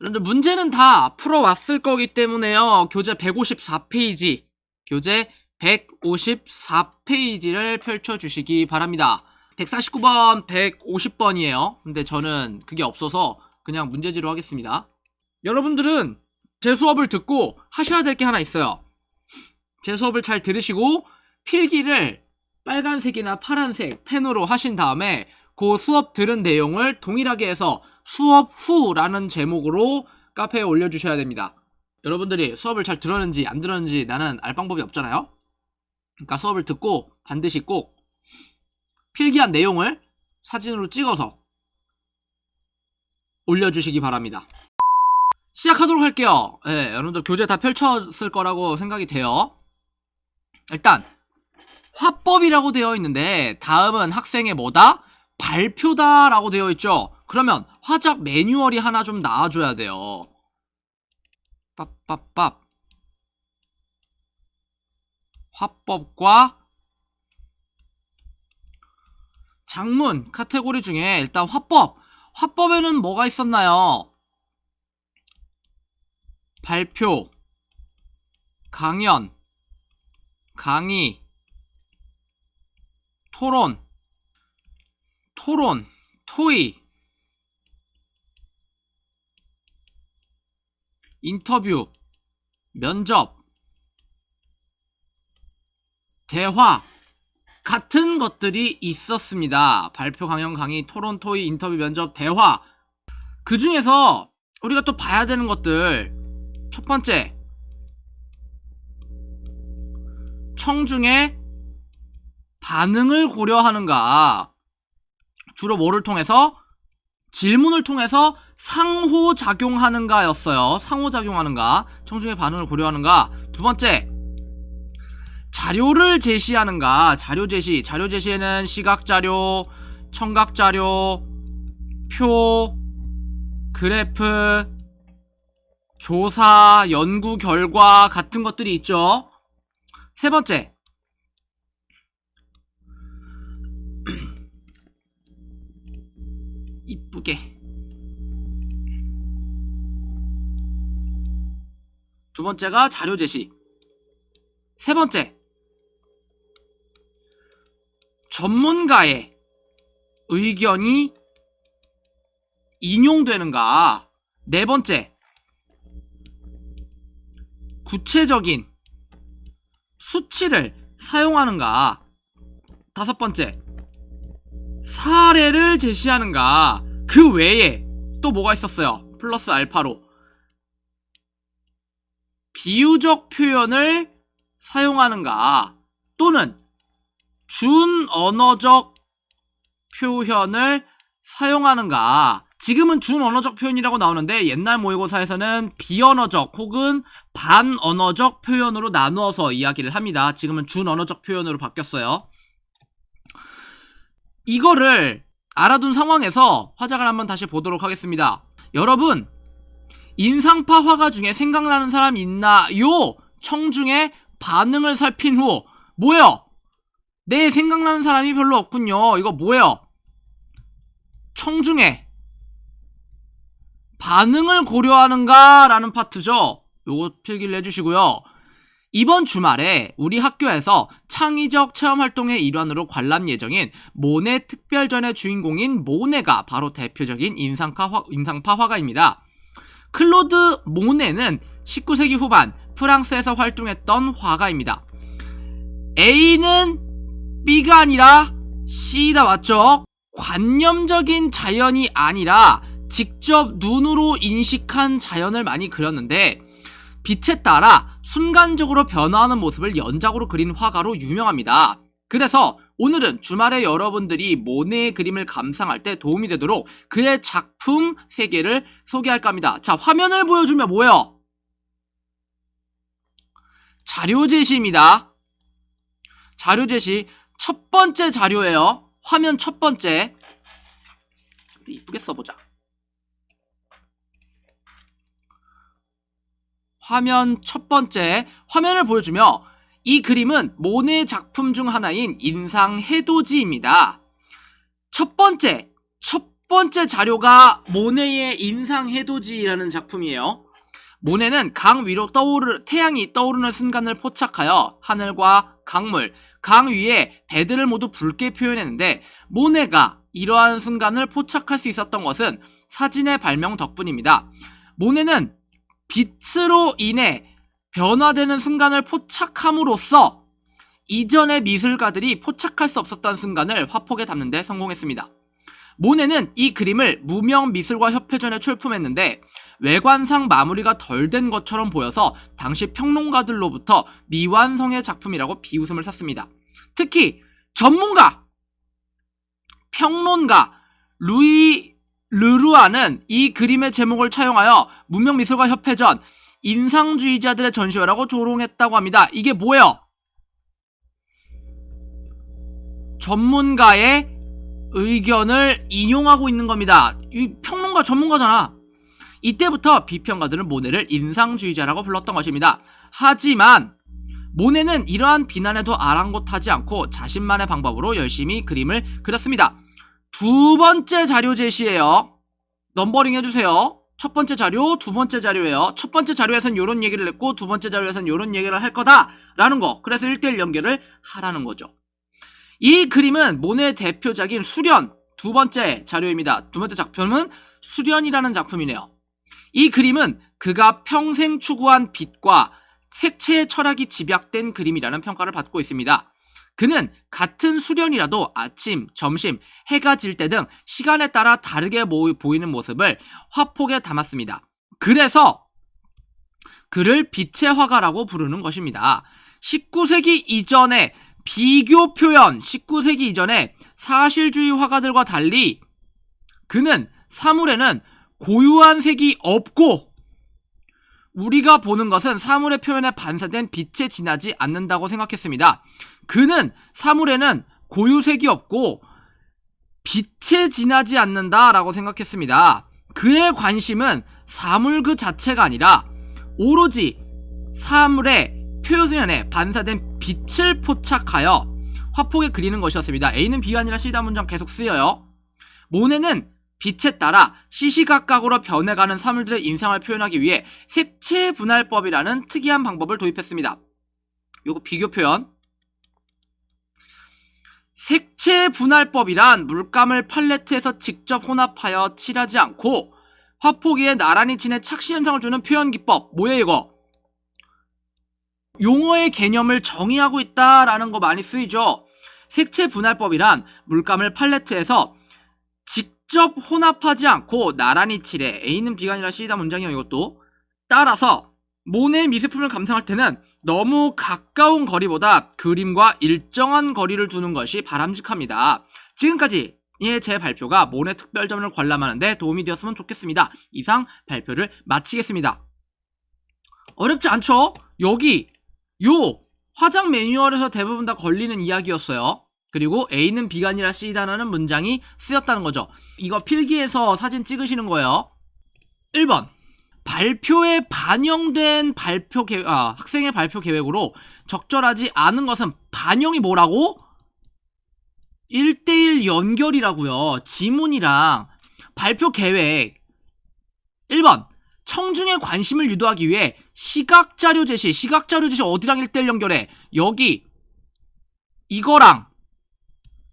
여러분들 문제는 다 풀어왔을 거기 때문에요. 교재 154페이지, 교재 154페이지를 펼쳐주시기 바랍니다. 149번, 150번이에요. 근데 저는 그게 없어서 그냥 문제지로 하겠습니다. 여러분들은 제 수업을 듣고 하셔야 될 게 하나 있어요. 제 수업을 잘 들으시고 필기를 빨간색이나 파란색 펜으로 하신 다음에 그 수업 들은 내용을 동일하게 해서 수업 후라는 제목으로 카페에 올려주셔야 됩니다. 여러분들이 수업을 잘 들었는지 안 들었는지 나는 알 방법이 없잖아요. 그러니까 수업을 듣고 반드시 꼭 필기한 내용을 사진으로 찍어서 올려주시기 바랍니다. 시작하도록 할게요. 예, 여러분들 교재 다 펼쳤을 거라고 생각이 돼요. 일단 화법이라고 되어 있는데 다음은 학생의 뭐다? 발표다라고 되어 있죠. 그러면 화작 매뉴얼이 하나 좀 나와줘야 돼요. 빡빡빡 화법과 장문 카테고리 중에 일단 화법 화법에는 뭐가 있었나요? 발표 강연 강의 토론 토론 토의 인터뷰 면접 대화 같은 것들이 있었습니다. 발표, 강연, 강의, 토론, 토의, 인터뷰, 면접, 대화. 그 중에서 우리가 또 봐야 되는 것들. 첫 번째. 청중의 반응을 고려하는가. 주로 뭐를 통해서? 질문을 통해서 상호작용하는가 였어요. 상호작용하는가. 청중의 반응을 고려하는가. 두 번째. 자료를 제시하는가 자료 제시 자료 제시에는 시각 자료 청각 자료 표 그래프 조사 연구 결과 같은 것들이 있죠 세 번째 이쁘게 두 번째가 자료 제시 세 번째 전문가의 의견이 인용되는가? 네 번째, 구체적인 수치를 사용하는가? 다섯 번째, 사례를 제시하는가? 그 외에 또 뭐가 있었어요? 플러스 알파로. 비유적 표현을 사용하는가? 또는 준언어적 표현을 사용하는가? 지금은 준언어적 표현이라고 나오는데 옛날 모의고사에서는 비언어적 혹은 반언어적 표현으로 나누어서 이야기를 합니다. 지금은 준언어적 표현으로 바뀌었어요. 이거를 알아둔 상황에서 화작을 한번 다시 보도록 하겠습니다. 여러분, 인상파 화가 중에 생각나는 사람 있나요? 청중의 반응을 살핀 후, 뭐예요? 네, 생각나는 사람이 별로 없군요. 이거 뭐예요? 청중의 반응을 고려하는가? 라는 파트죠. 요거 필기를 해주시고요. 이번 주말에 우리 학교에서 창의적 체험 활동의 일환으로 관람 예정인 모네 특별전의 주인공인 모네가 바로 대표적인 인상파, 화, 인상파 화가입니다. 클로드 모네는 19세기 후반 프랑스에서 활동했던 화가입니다. A는 B가 아니라 C다 맞죠? 관념적인 자연이 아니라 직접 눈으로 인식한 자연을 많이 그렸는데 빛에 따라 순간적으로 변화하는 모습을 연작으로 그린 화가로 유명합니다. 그래서 오늘은 주말에 여러분들이 모네의 그림을 감상할 때 도움이 되도록 그의 작품 세계를 소개할까 합니다. 자, 화면을 보여주면 뭐예요? 자료 제시입니다. 자료 제시. 첫 번째 자료예요. 화면 첫 번째. 이쁘게 써보자. 화면 첫 번째. 화면을 보여주며 이 그림은 모네 작품 중 하나인 인상 해돋이입니다. 첫 번째, 첫 번째 자료가 모네의 인상 해돋이라는 작품이에요. 모네는 강 위로 떠오르 태양이 떠오르는 순간을 포착하여 하늘과 강물, 강 위에 배들을 모두 붉게 표현했는데 모네가 이러한 순간을 포착할 수 있었던 것은 사진의 발명 덕분입니다. 모네는 빛으로 인해 변화되는 순간을 포착함으로써 이전의 미술가들이 포착할 수 없었던 순간을 화폭에 담는 데 성공했습니다. 모네는 이 그림을 무명 미술가 협회전에 출품했는데 외관상 마무리가 덜 된 것처럼 보여서 당시 평론가들로부터 미완성의 작품이라고 비웃음을 샀습니다. 특히 전문가, 평론가 루이 르루아는 이 그림의 제목을 차용하여 문명미술가 협회전 인상주의자들의 전시회라고 조롱했다고 합니다. 이게 뭐예요? 전문가의 의견을 인용하고 있는 겁니다. 이 평론가 전문가잖아. 이때부터 비평가들은 모네를 인상주의자라고 불렀던 것입니다. 하지만 모네는 이러한 비난에도 아랑곳하지 않고 자신만의 방법으로 열심히 그림을 그렸습니다. 두 번째 자료 제시예요. 넘버링 해주세요. 첫 번째 자료, 두 번째 자료예요. 첫 번째 자료에선 이런 얘기를 했고 두 번째 자료에선 이런 얘기를 할 거다라는 거. 그래서 1대1 연결을 하라는 거죠. 이 그림은 모네의 대표작인 수련 두 번째 자료입니다. 두 번째 작품은 수련이라는 작품이네요. 이 그림은 그가 평생 추구한 빛과 색채의 철학이 집약된 그림이라는 평가를 받고 있습니다. 그는 같은 수련이라도 아침, 점심, 해가 질 때 등 시간에 따라 다르게 보이는 모습을 화폭에 담았습니다. 그래서 그를 빛의 화가라고 부르는 것입니다. 19세기 이전에 비교 표현 19세기 이전에 사실주의 화가들과 달리 그는 사물에는 고유한 색이 없고 우리가 보는 것은 사물의 표현에 반사된 빛에 지나지 않는다고 생각했습니다. 그는 사물에는 고유색이 없고 빛에 지나지 않는다라고 생각했습니다. 그의 관심은 사물 그 자체가 아니라 오로지 사물의 표현에 반사된 빛을 포착하여 화폭에 그리는 것이었습니다. A는 B가 아니라 C다 문장 계속 쓰여요. 모네는 빛에 따라 시시각각으로 변해가는 사물들의 인상을 표현하기 위해 색채 분할법이라는 특이한 방법을 도입했습니다. 요거 비교 표현. 색채 분할법이란 물감을 팔레트에서 직접 혼합하여 칠하지 않고 화폭 위에 나란히 진해 착시 현상을 주는 표현 기법. 뭐예요 이거? 용어의 개념을 정의하고 있다라는 거 많이 쓰이죠. 색채 분할법이란 물감을 팔레트에서 직 접 혼합하지 않고 나란히 칠해 A는 B가 아니라 C다 문장이요 이것도 따라서 모네 미술품을 감상할 때는 너무 가까운 거리보다 그림과 일정한 거리를 두는 것이 바람직합니다. 지금까지 제 발표가 모네 특별점을 관람하는데 도움이 되었으면 좋겠습니다. 이상 발표를 마치겠습니다. 어렵지 않죠? 여기 요 화장 매뉴얼에서 대부분 다 걸리는 이야기였어요. 그리고 A는 B가 아니라 C다라는 문장이 쓰였다는 거죠. 이거 필기해서 사진 찍으시는 거예요. 1번 발표에 반영된 발표 계획, 아, 학생의 발표 계획으로 적절하지 않은 것은 반영이 뭐라고? 1대1 연결이라고요. 지문이랑 발표 계획 1번 청중의 관심을 유도하기 위해 시각자료 제시 시각자료 제시 어디랑 1대1 연결해? 여기 이거랑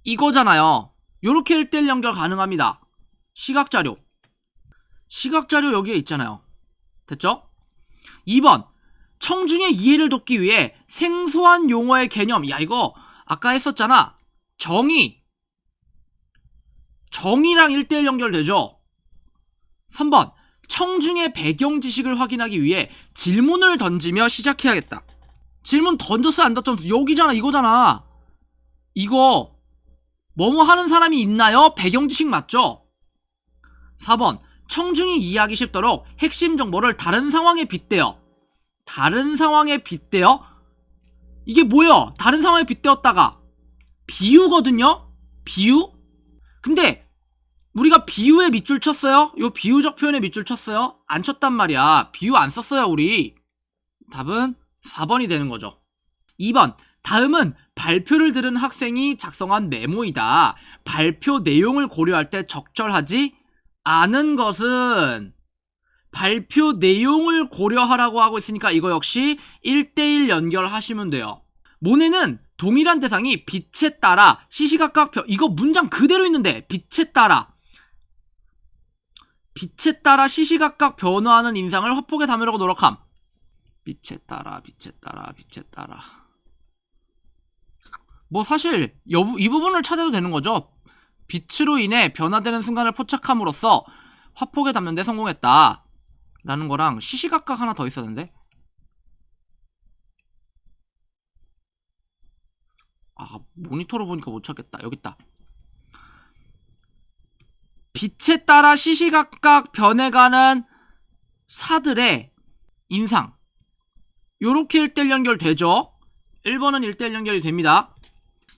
이거잖아요. 요렇게 1대1 연결 가능합니다. 시각자료 시각자료 여기에 있잖아요. 됐죠? 2번 청중의 이해를 돕기 위해 생소한 용어의 개념 야 이거 아까 했었잖아. 정의 정의랑 1대1 연결되죠? 3번 청중의 배경 지식을 확인하기 위해 질문을 던지며 시작해야겠다. 질문 던졌어 안 던졌어 여기잖아 이거잖아. 이거 뭐뭐 하는 사람이 있나요? 배경 지식 맞죠? 4번 청중이 이해하기 쉽도록 핵심 정보를 다른 상황에 빗대어 다른 상황에 빗대어 이게 뭐야? 다른 상황에 빗대었다가 비유거든요? 비유? 근데 우리가 비유에 밑줄 쳤어요? 요 비유적 표현에 밑줄 쳤어요? 안 쳤단 말이야. 비유 안 썼어요, 우리. 답은 4번이 되는 거죠. 2번. 다음은 발표를 들은 학생이 작성한 메모이다. 발표 내용을 고려할 때 적절하지 않은 것은 발표 내용을 고려하라고 하고 있으니까 이거 역시 1대1 연결하시면 돼요. 모네는 동일한 대상이 빛에 따라 시시각각 변, 이거 문장 그대로 있는데 빛에 따라 빛에 따라 시시각각 변화하는 인상을 화폭에 담으려고 노력함. 빛에 따라 빛에 따라 빛에 따라 뭐 사실 여- 이 부분을 찾아도 되는 거죠. 빛으로 인해 변화되는 순간을 포착함으로써 화폭에 담는 데 성공했다. 라는 거랑 시시각각 하나 더 있었는데 아 모니터로 보니까 못 찾겠다. 여기 있다. 빛에 따라 시시각각 변해가는 사들의 인상 요렇게 1대1 연결되죠? 1번은 1대1 연결이 됩니다.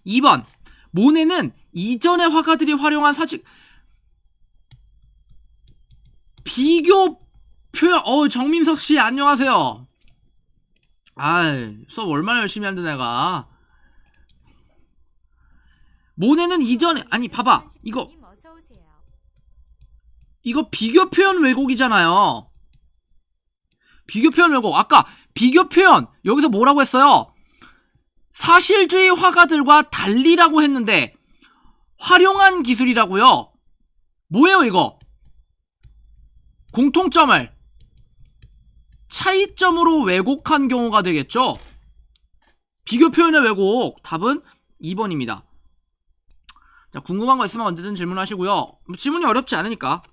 2번 모네는 이전의 화가들이 활용한 사진 비교 표현 어 정민석 씨 안녕하세요. 아 수업 얼마나 열심히 하는데 내가 모네는 이전에 아니 봐봐 이거 이거 비교 표현 왜곡이잖아요. 비교 표현 왜곡. 아까 비교 표현 여기서 뭐라고 했어요? 사실주의 화가들과 달리라고 했는데 활용한 기술이라고요. 뭐예요 이거? 공통점을 차이점으로 왜곡한 경우가 되겠죠? 비교 표현의 왜곡 답은 2번입니다. 자, 궁금한 거 있으면 언제든 질문하시고요. 뭐 질문이 어렵지 않으니까